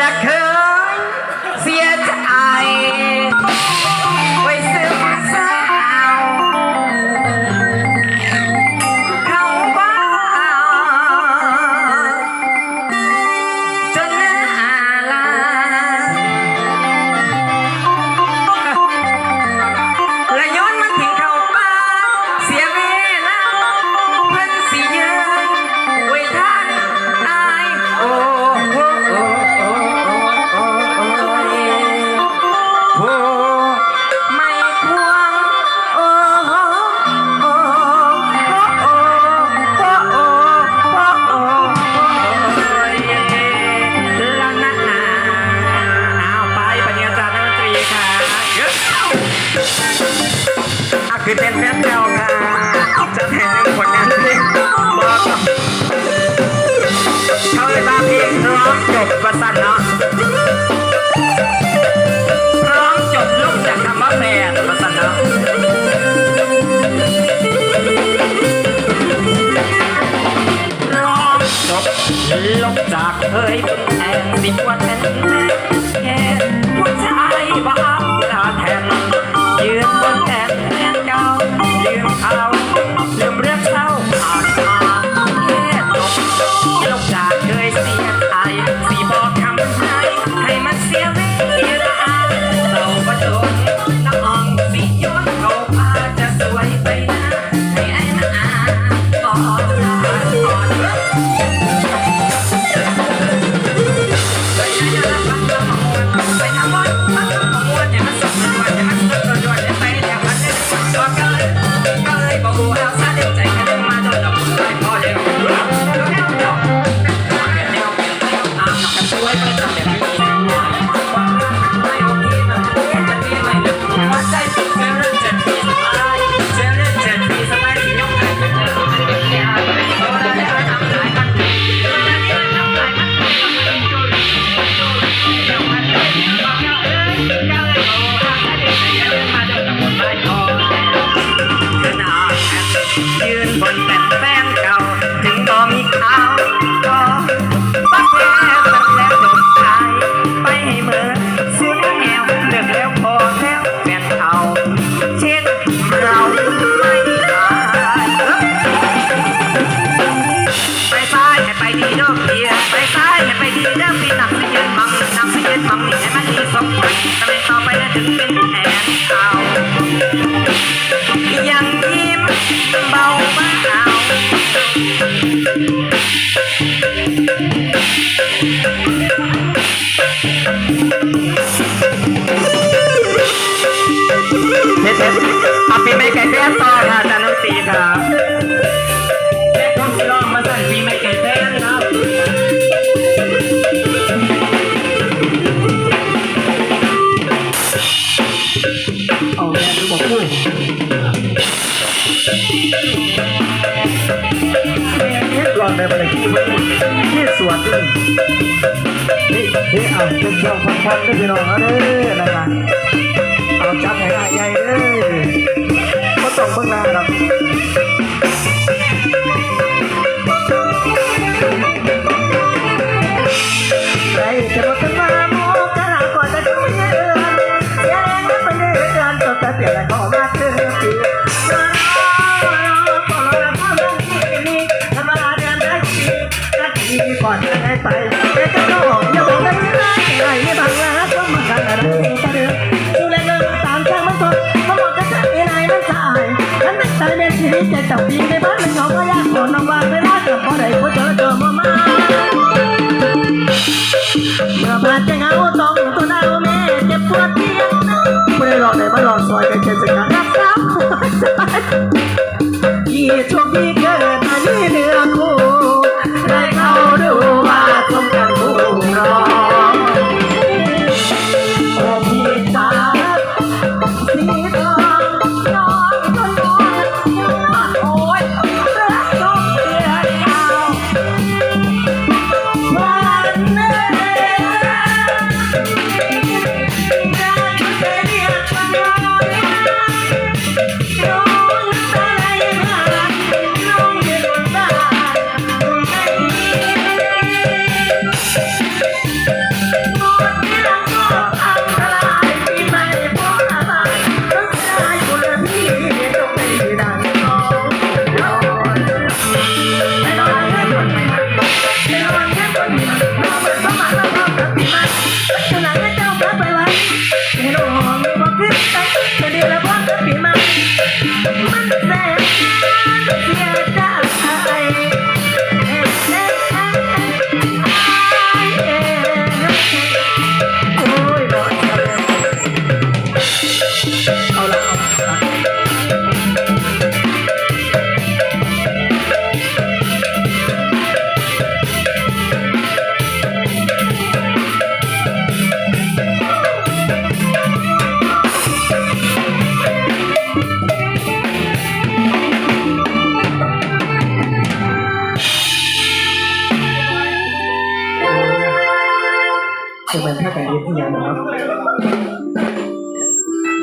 ละเคยเสียใจ อะคือเต้นแป๊บเดียวค่ะจะเห็นหนึ่งคนนั้นเพลงบอกเข้าไปบ้าพลงร้องจบประสันเนาะร้องจบลุกจากคำว่าแฟนประสันเนาะร้องจบลุกจากเคยเป็นแอนสิว่าเฉันแค่ผู้ชายบ้า Papi me for atada. ในบริที่ส่วนตึงนี่นี่เอาเป็นเชียวพันพันได้พี่น้องเอาเด้อนะครับเอาจับให้ได้ใหญ่เด้อมาต้องเบิ่งหน้าครับใครจะมาตั้าโมกะหาก่อนจะต้อเงินเเสียแรงก็เป็นเดือนต่อแต่เปลี่ยนอเรามา ใจจับปีในบ้านมันเขาก็ยากจนน้ำบางกเวลาเกิดพอใดก็เจอเจอมามาเมื่อมาจะเงาต้องตัวหน้าแม่เจ็บปวดเพียงนะไม่ได้หลอกไหนมาหลอกซอยกันเช่นสิครับรักษาหัวใจที่โชคดีเกิดมาที่เนื้อคู่ได้เข้าดูว่าสมกันคู่รอโอ้พี่ตาสีตา คือมันแค่การเลี้ยงที่ยานะครับ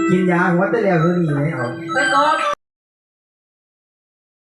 กินยาหัวแต่แล้วคือนี่ไหมเอาไปก่อน